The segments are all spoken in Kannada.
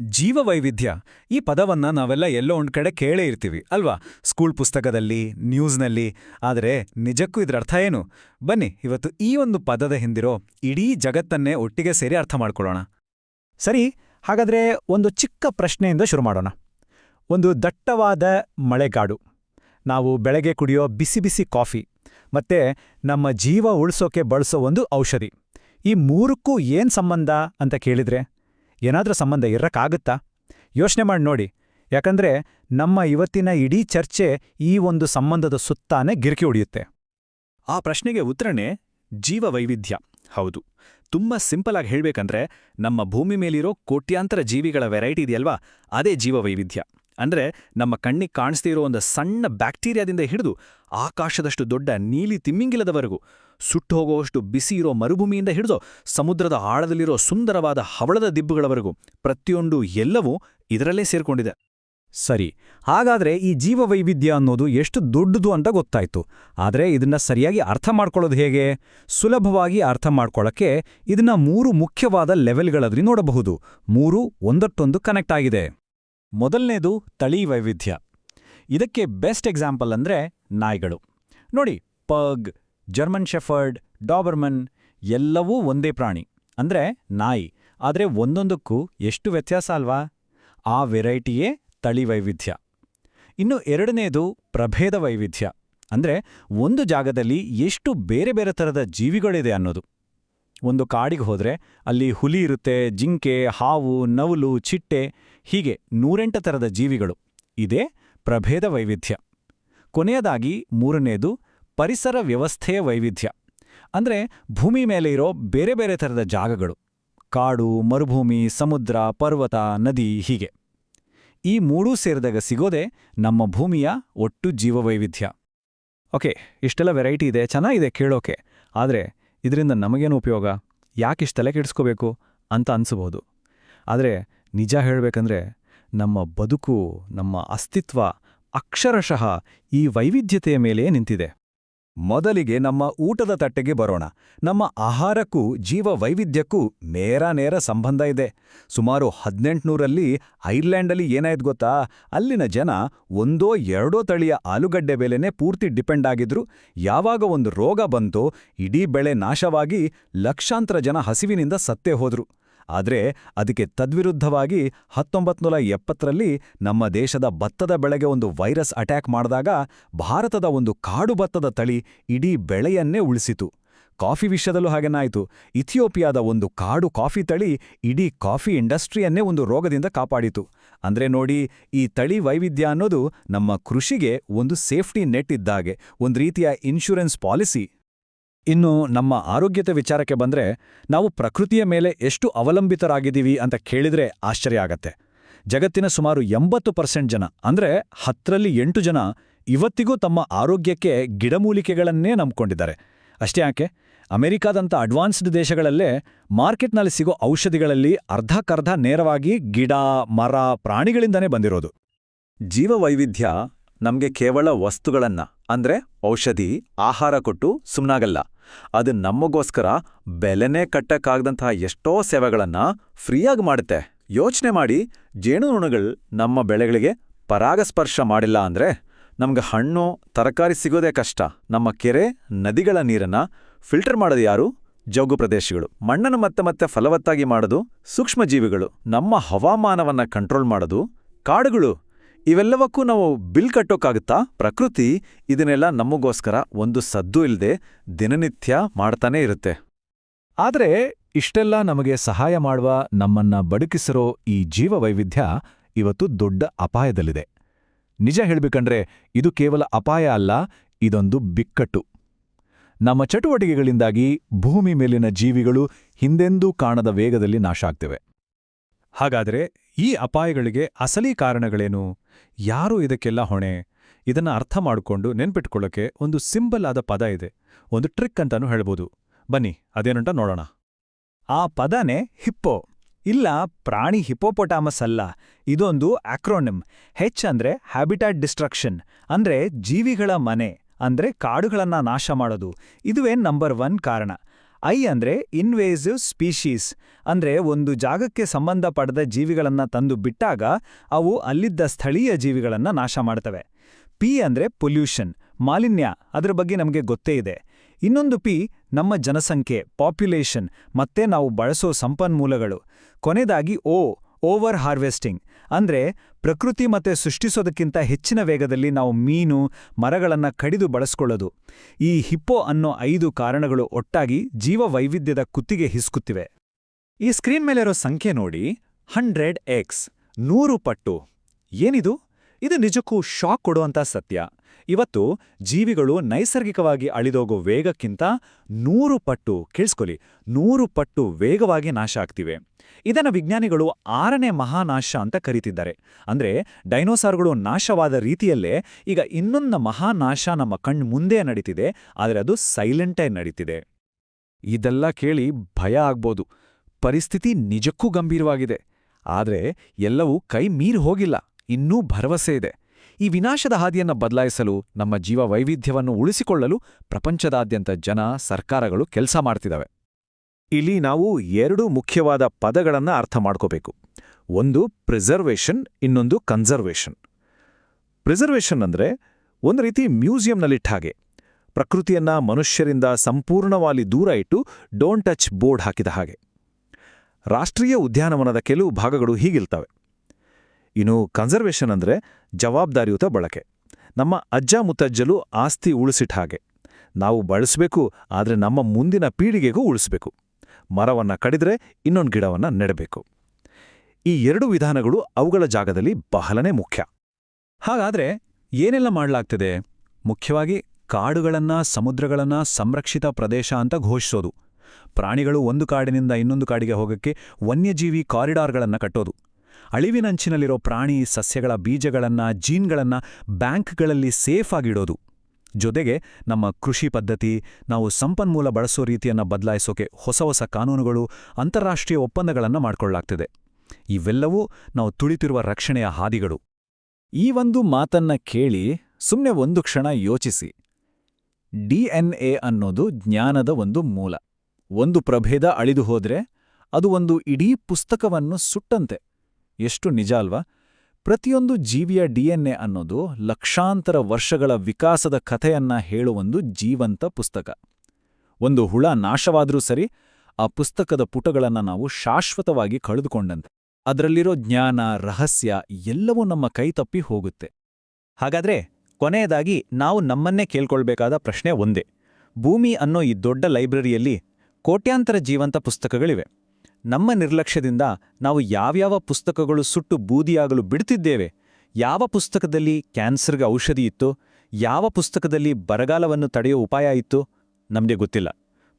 ಜೀವವೈವಿಧ್ಯ. ಈ ಪದವನ್ನ ನಾವೆಲ್ಲ ಎಲ್ಲೋ ಒಂದ್ ಕಡೆ ಕೇಳೇ ಇರ್ತೀವಿ, ಅಲ್ವಾ? ಸ್ಕೂಲ್ ಪುಸ್ತಕದಲ್ಲಿ, ನ್ಯೂಸ್ನಲ್ಲಿ. ಆದರೆ ನಿಜಕ್ಕೂ ಇದರ ಅರ್ಥ ಏನು? ಬನ್ನಿ, ಇವತ್ತು ಈ ಒಂದು ಪದದ ಹಿಂದಿರೋ ಇಡೀ ಜಗತ್ತನ್ನೇ ಒಟ್ಟಿಗೆ ಸೇರಿ ಅರ್ಥ ಮಾಡ್ಕೊಳ್ಳೋಣ. ಸರಿ, ಹಾಗಾದ್ರೆ ಒಂದು ಚಿಕ್ಕ ಪ್ರಶ್ನೆಯಿಂದ ಶುರು ಮಾಡೋಣ. ಒಂದು ದಟ್ಟವಾದ ಮಳೆಗಾಡು. ನಾವು ಬೆಳಗ್ಗೆ ಕುಡಿಯೋ ಬಿಸಿ ಬಿಸಿ ಕಾಫಿ, ಮತ್ತೆ ನಮ್ಮ ಜೀವ ಉಳಿಸೋಕೆ ಬಳಸೋ ಒಂದು ಔಷಧಿ. ಈ ಮೂರಕ್ಕೂ ಏನ್ ಸಂಬಂಧ ಅಂತ ಕೇಳಿದ್ರೆ? ಏನಾದ್ರೂ ಸಂಬಂಧ ಇರಕ್ಕಾಗುತ್ತಾ ಯೋಚನೆ ಮಾಡಿ ನೋಡಿ. ಯಾಕಂದ್ರೆ ನಮ್ಮ ಇವತ್ತಿನ ಇಡೀ ಚರ್ಚೆ ಈ ಒಂದು ಸಂಬಂಧದ ಸುತ್ತಾನೆ ಗಿರ್ಕಿ ಹೊಡೆಯುತ್ತೆ. ಆ ಪ್ರಶ್ನೆಗೆ ಉತ್ತರನೇ ಜೀವವೈವಿಧ್ಯ. ಹೌದು. ತುಂಬಾ ಸಿಂಪಲ್ ಆಗಿ ಹೇಳ್ಬೇಕಂದ್ರೆ ನಮ್ಮ ಭೂಮಿ ಮೇಲಿರೋ ಕೋಟ್ಯಾಂತರ ಜೀವಿಗಳ ವೆರೈಟಿ ಇದೆಯಲ್ವಾ? ಅದೇ ಜೀವವೈವಿಧ್ಯ. ಅಂದ್ರೆ ನಮ್ಮ ಕಣ್ಣಿಗೆ ಕಾಣಿಸ್ದೇ ಇರೋ ಒಂದು ಸಣ್ಣ ಬ್ಯಾಕ್ಟೀರಿಯಾದಿಂದ ಹಿಡಿದು ಆಕಾಶದಷ್ಟು ದೊಡ್ಡ ನೀಲಿ ತಿಮ್ಮಿಂಗಿಲದವರೆಗೂ ಸುಟ್ಟು ಹೋಗುವಷ್ಟು ಬಿಸಿ ಇರೋ ಮರುಭೂಮಿಯಿಂದ ಹಿಡಿದು ಸಮುದ್ರದ ಆಳದಲ್ಲಿರೋ ಸುಂದರವಾದ ಹವಳದ ದಿಬ್ಬುಗಳವರೆಗೂ ಪ್ರತಿಯೊಂದು ಎಲ್ಲವೂ ಇದರಲ್ಲೇ ಸೇರ್ಕೊಂಡಿದೆ. ಸರಿ, ಹಾಗಾದ್ರೆ ಈ ಜೀವವೈವಿಧ್ಯ ಅನ್ನೋದು ಎಷ್ಟು ದೊಡ್ಡದು ಅಂತ ಗೊತ್ತಾಯ್ತು. ಆದ್ರೆ ಇದನ್ನ ಸರಿಯಾಗಿ ಅರ್ಥ ಮಾಡ್ಕೊಳ್ಳೋದು ಹೇಗೆ? ಸುಲಭವಾಗಿ ಅರ್ಥ ಮಾಡ್ಕೊಳ್ಳೋಕ್ಕೆ ಇದನ್ನ ಮೂರು ಮುಖ್ಯವಾದ ಲೆವೆಲ್ಗಳದ್ರಿ ನೋಡಬಹುದು. ಮೂರು ಒಂದಟ್ಟೊಂದು ಕನೆಕ್ಟ್ ಆಗಿದೆ. ಮೊದಲನೇದು ತಳಿ ವೈವಿಧ್ಯ. ಇದಕ್ಕೆ ಬೆಸ್ಟ್ ಎಕ್ಸಾಂಪಲ್ ಅಂದ್ರೆ ನಾಯಿಗಳು. ನೋಡಿ, ಪಗ್ ಜರ್ಮನ್ ಶೆಫರ್ಡ್ ಡಾಬರ್ಮನ್ ಎಲ್ಲವೂ ಒಂದೇ ಪ್ರಾಣಿ, ಅಂದ್ರೆ ನಾಯಿ. ಆದರೆ ಒಂದೊಂದಕ್ಕೂ ಎಷ್ಟು ವ್ಯತ್ಯಾಸ ಅಲ್ವಾ? ಆ ವೆರೈಟಿಯೇ ತಳಿ ವೈವಿಧ್ಯ. ಇನ್ನು ಎರಡನೇದು ಪ್ರಭೇದ ವೈವಿಧ್ಯ, ಅಂದ್ರೆ ಒಂದು ಜಾಗದಲ್ಲಿ ಎಷ್ಟು ಬೇರೆ ಬೇರೆ ಥರದ ಜೀವಿಗಳಿದೆ ಅನ್ನೋದು. ಒಂದು ಕಾಡಿಗೆ ಹೋದರೆ ಅಲ್ಲಿ ಹುಲಿ ಇರುತ್ತೆ, ಜಿಂಕೆ, ಹಾವು, ನವಲು, ಚಿಟ್ಟೆ, ಹೀಗೆ ನೂರೆಂಟು ಥರದ ಜೀವಿಗಳು. ಇದೇ ಪ್ರಭೇದ ವೈವಿಧ್ಯ. ಕೊನೆಯದಾಗಿ ಮೂರನೇದು ಪರಿಸರ ವ್ಯವಸ್ಥೆಯ ವೈವಿಧ್ಯ. ಅಂದ್ರೆ ಭೂಮಿ ಮೇಲೆ ಇರೋ ಬೇರೆ ಬೇರೆ ಥರದ ಜಾಗಗಳು. ಕಾಡು, ಮರುಭೂಮಿ, ಸಮುದ್ರ, ಪರ್ವತ, ನದಿ, ಹೀಗೆ. ಈ ಮೂಡೂ ಸೇರಿದಾಗ ಸಿಗೋದೇ ನಮ್ಮ ಭೂಮಿಯ ಒಟ್ಟು ಜೀವವೈವಿಧ್ಯ. ಓಕೆ, ಇಷ್ಟೆಲ್ಲ ವೆರೈಟಿ ಇದೆ, ಚೆನ್ನಾಗಿದೆ ಕೇಳೋಕೆ. ಆದರೆ ಇದರಿಂದ ನಮಗೇನು ಉಪಯೋಗ? ಯಾಕಿಷ್ಟು ತಲೆ ಕೆಡಿಸ್ಕೋಬೇಕು ಅಂತ ಅನ್ಸಬಹುದು ಆದರೆ ನಿಜ ಹೇಳಬೇಕಂದ್ರೆ ನಮ್ಮ ಬದುಕು, ನಮ್ಮ ಅಸ್ತಿತ್ವ ಅಕ್ಷರಶಃ ಈ ವೈವಿಧ್ಯತೆಯ ಮೇಲೆ ನಿಂತಿದೆ. ಮೊದಲಿಗೆ ನಮ್ಮ ಊಟದ ತಟ್ಟೆಗೆ ಬರೋಣ. ನಮ್ಮ ಆಹಾರಕ್ಕೂ ಜೀವ ವೈವಿಧ್ಯಕ್ಕೂ ನೇರ ನೇರ ಸಂಬಂಧ ಇದೆ. ಸುಮಾರು ಹದಿನೆಂಟುನೂರಲ್ಲಿ ಐರ್ಲೆಂಡಲ್ಲಿ ಏನಾಯ್ತು ಗೊತ್ತಾ? ಅಲ್ಲಿನ ಜನ ಒಂದೋ ಎರಡೋ ತಳಿಯ ಆಲೂಗಡ್ಡೆ ಬೆಲೆನೇ ಪೂರ್ತಿ ಡಿಪೆಂಡ್ ಆಗಿದ್ರು. ಯಾವಾಗ ಒಂದು ರೋಗ ಬಂತೋ, ಇಡೀ ಬೆಳೆ ನಾಶವಾಗಿ ಲಕ್ಷಾಂತರ ಜನ ಹಸಿವಿನಿಂದ ಸತ್ತೇ ಹೋದ್ರು. ಆದ್ರೆ ಅದಕ್ಕೆ ತದ್ವಿರುದ್ಧವಾಗಿ ಹತ್ತೊಂಬತ್ನೂರ ಎಪ್ಪತ್ತರಲ್ಲಿ ನಮ್ಮ ದೇಶದ ಭತ್ತದ ಬೆಳೆಗೆ ಒಂದು ವೈರಸ್ ಅಟ್ಯಾಕ್ ಮಾಡಿದಾಗ ಭಾರತದ ಒಂದು ಕಾಡು ಭತ್ತದ ತಳಿ ಇಡೀ ಬೆಳೆಯನ್ನೇ ಉಳಿಸಿತು. ಕಾಫಿ ವಿಷಯದಲ್ಲೂ ಹಾಗೇನಾಯಿತು ಇಥಿಯೋಪಿಯಾದ ಒಂದು ಕಾಡು ಕಾಫಿ ತಳಿ ಇಡೀ ಕಾಫಿ ಇಂಡಸ್ಟ್ರಿಯನ್ನೇ ಒಂದು ರೋಗದಿಂದ ಕಾಪಾಡಿತು. ಅಂದ್ರೆ ನೋಡಿ, ಈ ತಳಿ ವೈವಿಧ್ಯ ಅನ್ನೋದು ನಮ್ಮ ಕೃಷಿಗೆ ಒಂದು ಸೇಫ್ಟಿ ನೆಟ್ ಇದ್ದಾಗೆ ಒಂದು ರೀತಿಯ ಇನ್ಶೂರೆನ್ಸ್ ಪಾಲಿಸಿ ಇನ್ನು ನಮ್ಮ ಆರೋಗ್ಯತೆ ವಿಚಾರಕ್ಕೆ ಬಂದ್ರೆ ನಾವು ಪ್ರಕೃತಿಯ ಮೇಲೆ ಎಷ್ಟು ಅವಲಂಬಿತರಾಗಿದ್ದೀವಿ ಅಂತ ಕೇಳಿದ್ರೆ ಆಶ್ಚರ್ಯ ಆಗತ್ತೆ. ಜಗತ್ತಿನ ಸುಮಾರು ಎಂಬತ್ತು ಪರ್ಸೆಂಟ್ ಜನ, ಅಂದ್ರೆ ಹತ್ತರಲ್ಲಿ ಎಂಟು ಜನ ಇವತ್ತಿಗೂ ತಮ್ಮ ಆರೋಗ್ಯಕ್ಕೆ ಗಿಡಮೂಲಿಕೆಗಳನ್ನೇ ನಂಬ್ಕೊಂಡಿದ್ದಾರೆ. ಅಷ್ಟೇ ಯಾಕೆ? ಅಮೆರಿಕಾದಂಥ ಅಡ್ವಾನ್ಸ್ಡ್ ದೇಶಗಳಲ್ಲೇ ಮಾರ್ಕೆಟ್ನಲ್ಲಿ ಸಿಗೋ ಔಷಧಿಗಳಲ್ಲಿ ಅರ್ಧಕ್ಕರ್ಧ ನೇರವಾಗಿ ಗಿಡ, ಮರ, ಪ್ರಾಣಿಗಳಿಂದನೇ ಬಂದಿರೋದು. ಜೀವವೈವಿಧ್ಯ ನಮಗೆ ಕೇವಲ ವಸ್ತುಗಳನ್ನ, ಅಂದ್ರೆ ಔಷಧಿ, ಆಹಾರ ಕೊಟ್ಟು ಸುಮ್ನಾಗಲ್ಲ. ಅದು ನಮಗೋಸ್ಕರ ಬೆಲೆನೇ ಕಟ್ಟಕ್ಕಾಗದಂತಹ ಎಷ್ಟೋ ಸೇವೆಗಳನ್ನ ಫ್ರೀಯಾಗಿ ಮಾಡುತ್ತೆ. ಯೋಚನೆ ಮಾಡಿ ಜೇನುನೊಣಗಳು ನಮ್ಮ ಬೆಳೆಗಳಿಗೆ ಪರಾಗಸ್ಪರ್ಶ ಮಾಡಿಲ್ಲ ಅಂದ್ರೆ ನಮ್ಗೆ ಹಣ್ಣು, ತರಕಾರಿ ಸಿಗೋದೇ ಕಷ್ಟ. ನಮ್ಮ ಕೆರೆ, ನದಿಗಳ ನೀರನ್ನ ಫಿಲ್ಟರ್ ಮಾಡೋದು ಯಾರು? ಜೌಗು ಪ್ರದೇಶಗಳು. ಮಣ್ಣನ್ನು ಮತ್ತೆ ಮತ್ತೆ ಫಲವತ್ತಾಗಿ ಮಾಡೋದು ಸೂಕ್ಷ್ಮಜೀವಿಗಳು. ನಮ್ಮ ಹವಾಮಾನವನ್ನ ಕಂಟ್ರೋಲ್ ಮಾಡೋದು ಕಾಡುಗಳು. ಇವೆಲ್ಲವಕ್ಕೂ ನಾವು ಬಿಲ್ ಕಟ್ಟೋಕ್ಕಾಗುತ್ತಾ? ಪ್ರಕೃತಿ ಇದನ್ನೆಲ್ಲ ನಮಗೋಸ್ಕರ ಒಂದು ಸದ್ದು ಇಲ್ಲದೆ ದಿನನಿತ್ಯ ಮಾಡ್ತಾನೇ ಇರುತ್ತೆ. ಆದರೆ ಇಷ್ಟೆಲ್ಲ ನಮಗೆ ಸಹಾಯ ಮಾಡುವ ನಮ್ಮನ್ನ ಬದುಕಿಸಿರೋ ಈ ಜೀವವೈವಿಧ್ಯ ಇವತ್ತು ದೊಡ್ಡ ಅಪಾಯದಲ್ಲಿದೆ. ನಿಜ ಹೇಳಬೇಕಂದ್ರೆ ಇದು ಕೇವಲ ಅಪಾಯ ಅಲ್ಲ, ಇದೊಂದು ಬಿಕ್ಕಟ್ಟು. ನಮ್ಮ ಚಟುವಟಿಕೆಗಳಿಂದಾಗಿ ಭೂಮಿ ಮೇಲಿನ ಜೀವಿಗಳು ಹಿಂದೆಂದೂ ಕಾಣದ ವೇಗದಲ್ಲಿ ನಾಶ ಆಗ್ತಿವೆ. ಹಾಗಾದ್ರೆ ಈ ಅಪಾಯಗಳಿಗೆ ಅಸಲಿ ಕಾರಣಗಳೇನು? ಯಾರು ಇದಕ್ಕೆಲ್ಲ ಹೊಣೆ? ಇದನ್ನ ಅರ್ಥ ಮಾಡಿಕೊಂಡು ನೆನ್ಪಿಟ್ಕೊಳ್ಳೋಕೆ ಒಂದು ಸಿಂಬಲ್ ಆದ ಪದ ಇದೆ. ಒಂದು ಟ್ರಿಕ್ ಅಂತಾನೂ ಹೇಳ್ಬೋದು. ಬನ್ನಿ, ಅದೇನುಂಟ ನೋಡೋಣ. ಆ ಪದನೇ ಹಿಪ್ಪೋ. ಇಲ್ಲ, ಪ್ರಾಣಿ ಹಿಪೋಪೊಟಾಮಸ್ ಅಲ್ಲ. ಇದೊಂದು ಆಕ್ರೋನಿಮ್. ಹೆಚ್ ಅಂದ್ರೆ ಹ್ಯಾಬಿಟ್ಯಾಟ್ ಡಿಸ್ಟ್ರಕ್ಷನ್. ಅಂದ್ರೆ ಜೀವಿಗಳ ಮನೆ. ಅಂದ್ರೆ ಕಾಡುಗಳನ್ನ ನಾಶ ಮಾಡೋದು. ಇದುವೇ ನಂಬರ್ ಒನ್ ಕಾರಣ. ಐ ಅಂದ್ರೆ ಇನ್ವೇಸಿವ್ ಸ್ಪೀಶೀಸ್ ಅಂದ್ರೆ ಒಂದು ಜಾಗಕ್ಕೆ ಸಂಬಂಧಪಡದ ಜೀವಿಗಳನ್ನ ತಂದು ಬಿಟ್ಟಾಗ ಅವು ಅಲ್ಲಿದ್ದ ಸ್ಥಳೀಯ ಜೀವಿಗಳನ್ನ ನಾಶ ಮಾಡ್ತವೆ. ಪಿ ಅಂದ್ರೆ ಪೊಲ್ಯೂಷನ್ ಮಾಲಿನ್ಯ ಅದರ ಬಗ್ಗೆ ನಮಗೆ ಗೊತ್ತೇ ಇದೆ. ಇನ್ನೊಂದು ಪಿ ನಮ್ಮ ಜನಸಂಖ್ಯೆ ಪಾಪ್ಯುಲೇಷನ್ ಮತ್ತೆ ನಾವು ಬಳಸೋ ಸಂಪನ್ಮೂಲಗಳು. ಕೊನೆದಾಗಿ ಓ ಓವರ್ ಹಾರ್ವೆಸ್ಟಿಂಗ್. ಅಂದ್ರೆ ಪ್ರಕೃತಿ ಮತ್ತೆ ಸೃಷ್ಟಿಸೋದಕ್ಕಿಂತ ಹೆಚ್ಚಿನ ವೇಗದಲ್ಲಿ ನಾವು ಮೀನು, ಮರಗಳನ್ನು ಕಡಿದು ಬಳಸ್ಕೊಳ್ಳೋದು. ಈ ಹಿಪ್ಪೋ ಅನ್ನೋ ಐದು ಕಾರಣಗಳು ಒಟ್ಟಾಗಿ ಜೀವವೈವಿಧ್ಯದ ಕುತ್ತಿಗೆ ಹಿಸ್ಕುತ್ತಿವೆ. ಈ ಸ್ಕ್ರೀನ್ ಮೇಲಿರೋ ಸಂಖ್ಯೆ ನೋಡಿ, ಹಂಡ್ರೆಡ್ ಎಕ್ಸ್, ನೂರು ಪಟ್ಟು. ಏನಿದು? ಇದು ನಿಜಕ್ಕೂ ಶಾಕ್ ಕೊಡುವಂಥ ಸತ್ಯ. ಇವತ್ತು ಜೀವಿಗಳು ನೈಸರ್ಗಿಕವಾಗಿ ಅಳಿದೋಗೋ ವೇಗಕ್ಕಿಂತ ನೂರು ಪಟ್ಟು ಕೇಳಿಸ್ಕೊಲಿ ನೂರು ಪಟ್ಟು ವೇಗವಾಗಿ ನಾಶ ಆಗ್ತಿವೆ. ಇದನ್ನು ವಿಜ್ಞಾನಿಗಳು ಆರನೇ ಮಹಾನಾಶ ಅಂತ ಕರೀತಿದ್ದಾರೆ. ಅಂದ್ರೆ ಡೈನೋಸಾರ್ಗಳು ನಾಶವಾದ ರೀತಿಯಲ್ಲೇ ಈಗ ಇನ್ನೊಂದು ಮಹಾನಾಶ ನಮ್ಮ ಕಣ್ಣು ಮುಂದೆ ನಡೀತಿದೆ, ಆದರೆ ಅದು ಸೈಲೆಂಟಾಗಿ ನಡೀತಿದೆ. ಇದೆಲ್ಲ ಕೇಳಿ ಭಯ ಆಗ್ಬೋದು. ಪರಿಸ್ಥಿತಿ ನಿಜಕ್ಕೂ ಗಂಭೀರವಾಗಿದೆ. ಆದರೆ ಎಲ್ಲವೂ ಕೈ ಮೀರಿ ಹೋಗಿಲ್ಲ. ಇನ್ನೂ ಭರವಸೆ ಇದೆ. ಈ ವಿನಾಶದ ಹಾದಿಯನ್ನು ಬದಲಾಯಿಸಲು ನಮ್ಮ ಜೀವ ವೈವಿಧ್ಯವನ್ನು ಉಳಿಸಿಕೊಳ್ಳಲು ಪ್ರಪಂಚದಾದ್ಯಂತ ಜನ, ಸರ್ಕಾರಗಳು ಕೆಲಸ ಮಾಡ್ತಿದ್ದಾವೆ ಇಲ್ಲಿ ನಾವು ಎರಡು ಮುಖ್ಯವಾದ ಪದಗಳನ್ನು ಅರ್ಥ ಮಾಡ್ಕೋಬೇಕು. ಒಂದು ಪ್ರಿಸರ್ವೇಷನ್, ಇನ್ನೊಂದು ಕನ್ಸರ್ವೇಷನ್. ಪ್ರಿಸರ್ವೇಷನ್ ಅಂದ್ರೆ ಒಂದು ರೀತಿ ಮ್ಯೂಸಿಯಂನಲ್ಲಿಟ್ಟ ಹಾಗೆ. ಪ್ರಕೃತಿಯನ್ನ ಮನುಷ್ಯರಿಂದ ಸಂಪೂರ್ಣವಾಗಿ ದೂರ ಇಟ್ಟು ಡೋಂಟ್ ಟಚ್ ಬೋರ್ಡ್ ಹಾಕಿದ ಹಾಗೆ. ರಾಷ್ಟ್ರೀಯ ಉದ್ಯಾನವನದ ಕೆಲವು ಭಾಗಗಳು ಹೀಗಿಲ್ತವೆ. ಇನ್ನು ಕನ್ಸರ್ವೇಷನ್ ಅಂದ್ರೆ ಜವಾಬ್ದಾರಿಯುತ ಬಳಕೆ. ನಮ್ಮ ಅಜ್ಜ ಮುತ್ತಜ್ಜಲು ಆಸ್ತಿ ಉಳಿಸಿಟ್ಟ ಹಾಗೆ. ನಾವು ಬಳಸಬೇಕು, ಆದರೆ ನಮ್ಮ ಮುಂದಿನ ಪೀಳಿಗೆಗೂ ಉಳಿಸಬೇಕು. ಮರವನ್ನ ಕಡಿದ್ರೆ ಇನ್ನೊಂದು ಗಿಡವನ್ನ ನೆಡಬೇಕು. ಈ ಎರಡು ವಿಧಾನಗಳು ಅವುಗಳ ಜಾಗದಲ್ಲಿ ಬಹಳನೇ ಮುಖ್ಯ. ಹಾಗಾದ್ರೆ ಏನೆಲ್ಲ ಮಾಡಲಾಗ್ತದೆ? ಮುಖ್ಯವಾಗಿ ಕಾಡುಗಳನ್ನ, ಸಮುದ್ರಗಳನ್ನ ಸಂರಕ್ಷಿತ ಪ್ರದೇಶ ಅಂತ ಘೋಷಿಸೋದು. ಪ್ರಾಣಿಗಳು ಒಂದು ಕಾಡಿನಿಂದ ಇನ್ನೊಂದು ಕಾಡಿಗೆ ಹೋಗಕ್ಕೆ ವನ್ಯಜೀವಿ ಕಾರಿಡಾರ್ಗಳನ್ನು ಕಟ್ಟೋದು. ಅಳಿವಿನಂಚಿನಲ್ಲಿರೋ ಪ್ರಾಣಿ ಸಸ್ಯಗಳ ಬೀಜಗಳನ್ನ, ಜೀನ್ಗಳನ್ನ ಬ್ಯಾಂಕ್ಗಳಲ್ಲಿ ಸೇಫ್ ಆಗಿಡೋದು. ಜೊತೆಗೆ ನಮ್ಮ ಕೃಷಿ ಪದ್ಧತಿ, ನಾವು ಸಂಪನ್ಮೂಲ ಬಳಸೋ ರೀತಿಯನ್ನ ಬದಲಾಯಿಸೋಕೆ ಹೊಸ ಹೊಸ ಕಾನೂನುಗಳು, ಅಂತಾರಾಷ್ಟ್ರೀಯ ಒಪ್ಪಂದಗಳನ್ನು ಮಾಡ್ಕೊಳ್ಳಾಗ್ತಿದೆ. ಇವೆಲ್ಲವೂ ನಾವು ತುಳಿತಿರುವ ರಕ್ಷಣೆಯ ಹಾದಿಗಳು. ಈ ಒಂದು ಮಾತನ್ನ ಕೇಳಿ ಸುಮ್ಮನೆ ಒಂದು ಕ್ಷಣ ಯೋಚಿಸಿ. ಡಿಎನ್ಎ ಅನ್ನೋದು ಜ್ಞಾನದ ಒಂದು ಮೂಲ. ಒಂದು ಪ್ರಭೇದ ಅಳಿದು ಹೋದ್ರೆ ಅದು ಒಂದು ಇಡೀ ಪುಸ್ತಕವನ್ನು ಸುಟ್ಟಂತೆ. ಎಷ್ಟು ನಿಜ ಅಲ್ವಾ? ಪ್ರತಿಯೊಂದು ಜೀವಿಯ ಡಿಎನ್ಎ ಅನ್ನೋದು ಲಕ್ಷಾಂತರ ವರ್ಷಗಳ ವಿಕಾಸದ ಕಥೆಯನ್ನ ಹೇಳುವೊಂದು ಜೀವಂತ ಪುಸ್ತಕ. ಒಂದು ಹುಳ ನಾಶವಾದರೂ ಸರಿ ಆ ಪುಸ್ತಕದ ಪುಟಗಳನ್ನು ನಾವು ಶಾಶ್ವತವಾಗಿ ಕಳೆದುಕೊಂಡಂತೆ. ಅದರಲ್ಲಿರೋ ಜ್ಞಾನ, ರಹಸ್ಯ ಎಲ್ಲವೂ ನಮ್ಮ ಕೈ ತಪ್ಪಿ ಹೋಗುತ್ತೆ. ಹಾಗಾದ್ರೆ ಕೊನೆಯದಾಗಿ ನಾವು ನಮ್ಮನ್ನೇ ಕೇಳ್ಕೊಳ್ಬೇಕಾದ ಪ್ರಶ್ನೆ ಒಂದೇ. ಭೂಮಿ ಅನ್ನೋ ಈ ದೊಡ್ಡ ಲೈಬ್ರರಿಯಲ್ಲಿ ಕೋಟ್ಯಾಂತರ ಜೀವಂತ ಪುಸ್ತಕಗಳಿವೆ. ನಮ್ಮ ನಿರ್ಲಕ್ಷ್ಯದಿಂದ ನಾವು ಯಾವ್ಯಾವ ಪುಸ್ತಕಗಳು ಸುಟ್ಟು ಬೂದಿಯಾಗಲು ಬಿಡ್ತಿದ್ದೇವೆ? ಯಾವ ಪುಸ್ತಕದಲ್ಲಿ ಕ್ಯಾನ್ಸರ್ಗೆ ಔಷಧಿ ಇತ್ತು? ಯಾವ ಪುಸ್ತಕದಲ್ಲಿ ಬರಗಾಲವನ್ನು ತಡೆಯೋ ಉಪಾಯ ಇತ್ತು? ನಮಗೆ ಗೊತ್ತಿಲ್ಲ.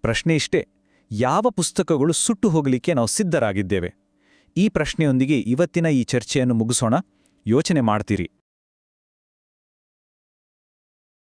ಪ್ರಶ್ನೆ ಇಷ್ಟೇ, ಯಾವ ಪುಸ್ತಕಗಳು ಸುಟ್ಟು ಹೋಗಲಿಕ್ಕೆ ನಾವು ಸಿದ್ಧರಾಗಿದ್ದೇವೆ? ಈ ಪ್ರಶ್ನೆಯೊಂದಿಗೆ ಇವತ್ತಿನ ಈ ಚರ್ಚೆಯನ್ನು ಮುಗಿಸೋಣ. ಯೋಚನೆ ಮಾಡ್ತೀರಿ.